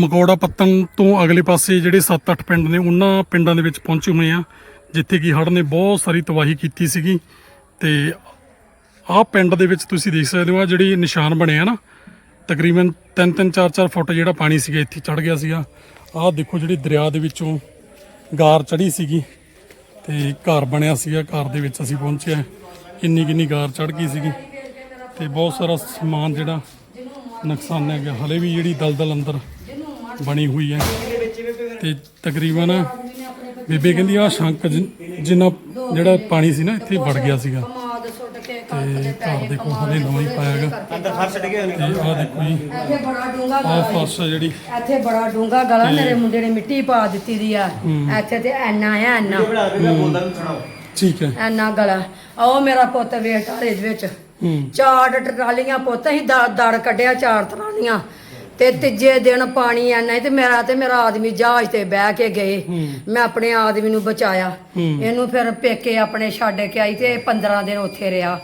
ਮਕੌੜਾ ਪੱਤਨ ਤੋਂ ਅਗਲੇ ਪਾਸੇ ਜਿਹੜੇ 7-8 ਪਿੰਡ ਨੇ, ਉਹਨਾਂ ਪਿੰਡਾਂ ਦੇ ਵਿੱਚ ਪਹੁੰਚੇ ਹੋਏ ਆ ਜਿੱਥੇ ਕਿ ਹੜ੍ਹ ਨੇ ਬਹੁਤ ਸਾਰੀ ਤਬਾਹੀ ਕੀਤੀ ਸੀਗੀ। ਤੇ ਆਹ ਪਿੰਡ ਦੇ ਵਿੱਚ ਤੁਸੀਂ ਦੇਖ ਸਕਦੇ ਹੋ ਆ ਜਿਹੜੀ ਨਿਸ਼ਾਨ ਬਣੇ ਆ ਨਾ, ਤਕਰੀਬਨ 3-3 4-4 ਫੁੱਟ ਜਿਹੜਾ ਪਾਣੀ ਸੀਗਾ, ਇੱਥੇ ਚੜ ਗਿਆ ਸੀਗਾ। ਆਹ ਦੇਖੋ ਜਿਹੜੀ ਦਰਿਆ ਦੇ ਵਿੱਚੋਂ ਗਾਰ ਚੜੀ ਸੀਗੀ ਤੇ ਘਰ ਬਣਿਆ ਸੀਗਾ, ਘਰ ਦੇ ਵਿੱਚ ਅਸੀਂ ਪਹੁੰਚੇ ਹਾਂ। ਕਿੰਨੀ ਕਿੰਨੀ ਗਾਰ ਚੜ ਗਈ ਸੀਗੀ ਤੇ ਬਹੁਤ ਸਾਰਾ ਸਮਾਨ ਜਿਹੜਾ ਨੁਕਸਾਨਿਆ ਗਿਆ। ਹਲੇ ਵੀ ਜਿਹੜੀ ਦਲਦਲ ਅੰਦਰ ਬਣੀ ਹੋਈ ਹੈ। ਤੇ ਤਕਰੀਬਨ ਬੇਬੇ ਕਹਿੰਦੀ ਆ ਸ਼ੰਕ ਜਿੰਨਾ ਜਿਹੜਾ ਪਾਣੀ ਸੀ ਨਾ ਇੱਥੇ ਵੜ ਗਿਆ ਸੀਗਾ। ਤੇ ਘਰ ਦੇਖੋ ਹਲੇ ਨਵਾਂ ਹੀ ਪਾਇਆਗਾ ਅੰਦਰ ਫਰਸ਼ ਡਿੱਗੇ ਤੇ ਆਹ ਦੇਖੋ ਜੀ ਇੱਥੇ ਬੜਾ ਡੂੰਗਾ ਆਹ ਫਰਸ਼ ਆ ਜਿਹੜੀ। ਇੱਥੇ ਬੜਾ ਡੂੰਗਾ ਗਲਾ ਮੇਰੇ ਮੁੰਡੇ ਨੇ ਮਿੱਟੀ ਪਾ ਦਿੱਤੀ ਦੀ ਆ। ਇੱਥੇ ਤੇ ਐਨਾ ਆ ਐਨਾ। ਬਣਾ ਕੇ ਮੈਂ ਬੋਲਦਾ ਵੀ ਸੁਣਾਓ। ਠੀਕ ਹੈ। ਐਨਾ ਗਲਾ। ਉਹ ਮੇਰਾ ਪੁੱਤ ਵੇਖ ਟਾਰੇ ਦੇ ਵਿੱਚ। ਚਾਰ ਟਰਾਲੀਆਂ ਪੁੱਤ ਅਸੀਂ ਦੜ ਕੱਢਿਆ ਚਾਰ ਟਰਾਲੀਆਂ। ਤੇ ਤੀਜੇ ਦਿਨ ਪਾਣੀ ਆਣਾ ਤੇ ਮੇਰਾ ਤੇ ਮੇਰਾ ਆਦਮੀ ਜਹਾਜ਼ ਤੇ ਬਹਿ ਕੇ ਗਏ। ਮੈਂ ਆਪਣੇ ਆਦਮੀ ਨੂੰ ਬਚਾਇਆ। ਇਹਨੂੰ ਫਿਰ ਪੇਕੇ ਆਪਣੇ ਛੱਡ ਕੇ ਆਈ ਤੇ 15 ਦਿਨ ਉੱਥੇ ਰਿਹਾ।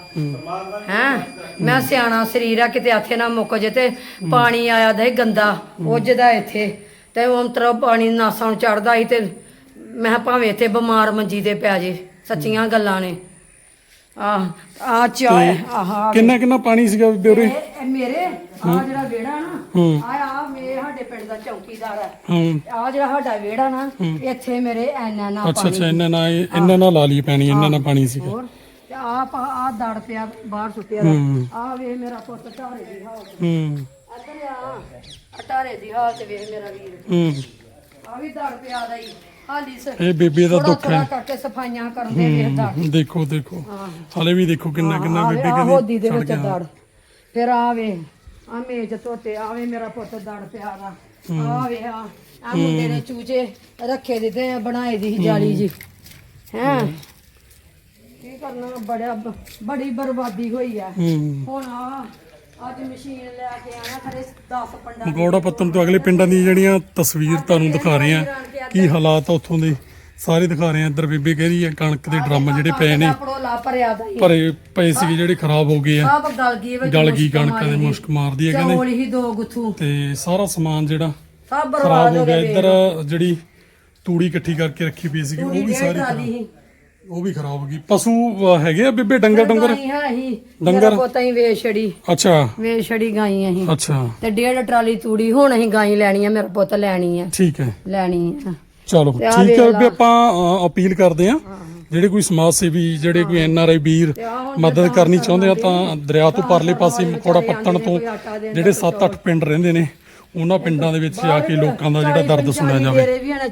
ਹੈ। ਮੈਂ ਸਿਆਣਾ ਸਰੀਰ ਆ ਕਿਤੇ ਹੱਥੇ ਨਾ ਮੁੱਕ ਜੇ ਤੇ ਪਾਣੀ ਆਇਆ ਦਾ ਗੰਦਾ ਉੱਜਦਾ ਇੱਥੇ। ਤੇ ਉਂਤਰਾ ਪਾਣੀ ਨਾਸਾਂ ਨੂੰ ਚੜਦਾ ਸੀ ਤੇ ਮੈਂ ਭਾਵੇਂ ਇੱਥੇ ਬਿਮਾਰ ਮੰਜੀ ਤੇ ਪੈ ਜੇ ਸੱਚੀਆਂ ਗੱਲਾਂ ਨੇ। ਆ ਆ ਚਾਹ ਆਹ ਕਿੰਨਾ ਕਿੰਨਾ ਪਾਣੀ ਸੀਗਾ ਬੇਬੇ ਉਰੇ? ਇਹ ਇਹ ਮੇਰੇ ਆ ਜਿਹੜਾ ਵਿਹੜਾ ਨਾ। ਆ ਆ ਮੇਰੇ ਸਾਡੇ ਪਿੰਡ ਦਾ ਚੌਕੀਦਾਰ ਹੈ। ਹੂੰ। ਆ ਜਿਹੜਾ ਸਾਡਾ ਵਿਹੜਾ ਨਾ ਇੱਥੇ ਮੇਰੇ ਐਨਾ ਨਾ ਅੱਛਾ ਅੱਛਾ ਇਹਨਾਂ ਨਾਲ ਇਹ- ਇਹਨਾਂ ਨਾਲ ਲਾ ਲਈ ਪੈਣੀ ਇਹਨਾਂ ਨਾਲ ਪਾਣੀ ਸੀਗਾ। ਹੋਰ? ਤੇ ਆ ਆ ਦੜ ਪਿਆ ਬਾਹਰ ਸੁੱਟਿਆ ਦਾ। ਹੂੰ। ਆ ਵੇ ਮੇਰਾ ਪੁੱਤ ਢਾਰੇ ਦੀ ਹਾਲਤ ਹੂੰ। ਇੱਧਰ ਆ ਆ ਢਾਰੇ ਦੀ ਹਾਲਤ ਵੇਖ ਮੇਰਾ ਵੀਰ। ਹੂੰ। ਆ ਵੀ ਦੜ ਪਿਆ ਦਾ ਹੀ। ਹਾਲੀ ਸ ਇਹ ਬੇਬੇ ਦਾ ਦੁੱਖ ਹੈ। ਕਰਕੇ ਸਫਾਈਆਂ ਕਰਦੇ ਵੇਖ ਦੜ ਦੇਖੋ ਦੇਖੋ। ਹਲੇ ਵੀ ਦੇਖੋ ਕਿੰਨਾ ਕਿੰਨਾ ਬੇਬੇ ਵੇ, ਆ ਹੋਦੀ ਦੇ ਵਿੱਚ ਦੜ। ਫਿਰ ਆ ਵੇ ਆ ਮੇਜ ਧੋਤੇ ਆ ਵੇ ਮੇਰਾ ਪੁੱਤ ਦੜ ਪਿਆ ਦਾ ਆ ਆ ਮੁੰਡੇ ਨੇ ਚੂਚੇ ਰੱਖੇ ਦਿੱਤੇ ਆ, ਬਣਾਏ ਦੀ ਸੀ ਜਾਲੀ ਜੀ। ਹੈ। ਕੀ ਕਰਨਾ ਬੜਾ ਬੜੀ ਬਰਬਾਦੀ ਹੋਈ ਆ। ਹੁਣ ਆ ਅੱਜ ਮਸ਼ੀਨ ਲੈ ਕੇ ਆਣਾ ਖਰੇ 10 ਪੰਡਾ ਮਕੌੜਾ ਪੱਤਨ ਤੋਂ ਅਗਲੇ ਪਿੰਡਾਂ ਦੀ ਜਿਹੜੀਆਂ ਤਸਵੀਰ ਤੁਹਾਨੂੰ ਦਿਖਾ ਰਹੇ ਆ ਕੀ ਹਾਲਾਤ ਆ ਉੱਥੋਂ ਦੇ? ਸਾਰੇ ਦਿਖਾ ਰਹੇ ਆ ਇੱਧਰ ਬੇਬੇ ਕਹਿ ਰਹੀ ਹੈ ਕਣਕ ਦੇ ਡਰਮ ਜਿਹੜੇ ਪਏ ਨੇ। ਪੜੋਲਾ ਭਰਿਆ ਦਾ ਹੀ ਭਰੇ ਪਏ ਸੀ ਜਿਹੜੇ ਖਰਾਬ ਹੋ ਗਏ ਆ। ਸਭ ਗਲ ਗਈ ਵਿੱਚ ਗਲ ਗਈ ਮੁਸ਼ਕ ਕਣਕ ਦੇ। ਮੁਸ਼ਕ ਮਾਰਦੀ ਹੈ ਕਹਿੰਦੇ ਚੌਲ ਹੀ ਦੋ ਗੁੱਥੂ। ਤੇ ਸਾਰਾ ਸਮਾਨ ਜਿਹੜਾ ਸਭ ਖਰਾਬ ਬਰਬਾਦ ਹੋ ਹੋ ਗਿਆ। ਗਏ ਇੱਧਰ ਜਿਹੜੀ ਤੂੜੀ ਇਕੱਠੀ ਕਰਕੇ ਰੱਖੀ ਪਈ ਸੀ ਉਹ ਵੀ ਸਾਰੀ ਟਰਾਲੀ ਖਰਾਬ- ਉਹ ਵੀ ਖਰਾਬ ਹੋ ਗਈ। ਪਸ਼ੂ ਅਹ, ਹੈਗੇ ਆ ਬੇਬੇ ਡੰਗਰ ਡੰਗਰ? ਗਾਈ ਹੈ ਹੀ ਡੰਗਰ? ਡੰਗਰ ਪੋਤਾ ਹੀ ਵੇਚ ਛੜੀ ਅੱਛਾ। ਵੇਚ ਛੜੀ ਗਾਈ ਅਸੀਂ। ਅੱਛਾ। ਤੇ ਡੇਢ ਟਰਾਲੀ ਤੂੜੀ ਹੁਣ ਅਸੀਂ ਗਾਈ ਲੈਣੀ ਆ ਮੇਰਾ ਪੁੱਤ ਲੈਣੀ ਆ। ਠੀਕ ਹੈ। ਲੈਣੀ ਆ। ਚਲੋ ਤੇ ਆਹ ਠੀਕ ਹੈ ਵੇਖ ਬੇਬੇ ਆਪਾਂ ਅ, ਅਪੀਲ ਕਰਦੇ ਆ ਜਿਹੜੇ ਕੋਈ ਸਮਾਜ ਸੇਵੀ ਜਿਹੜੇ ਕੋਈ ਐਨ ਆਰ ਆਈ ਵੀਰ ਮਦਦ ਕਰਨੀ ਚਾਹੁੰਦੇ ਆ ਤਾਂ ਦਰਿਆ ਤੋਂ ਪਰਲੇ ਪਾਸੇ ਮਕੌੜਾ ਪੱਤਣ ਤੋਂ ਜਿਹੜੇ 7-8 ਪਿੰਡ ਰਹਿੰਦੇ ਨੇ ਉਹਨਾਂ ਪਿੰਡਾਂ ਦੇ ਵਿੱਚ ਜਾ ਕੇ ਲੋਕਾਂ ਦਾ ਜਿਹੜਾ ਦਰਦ ਸੁਣਿਆ ਜਾਵੇ। ਵੀ ਹਣਾ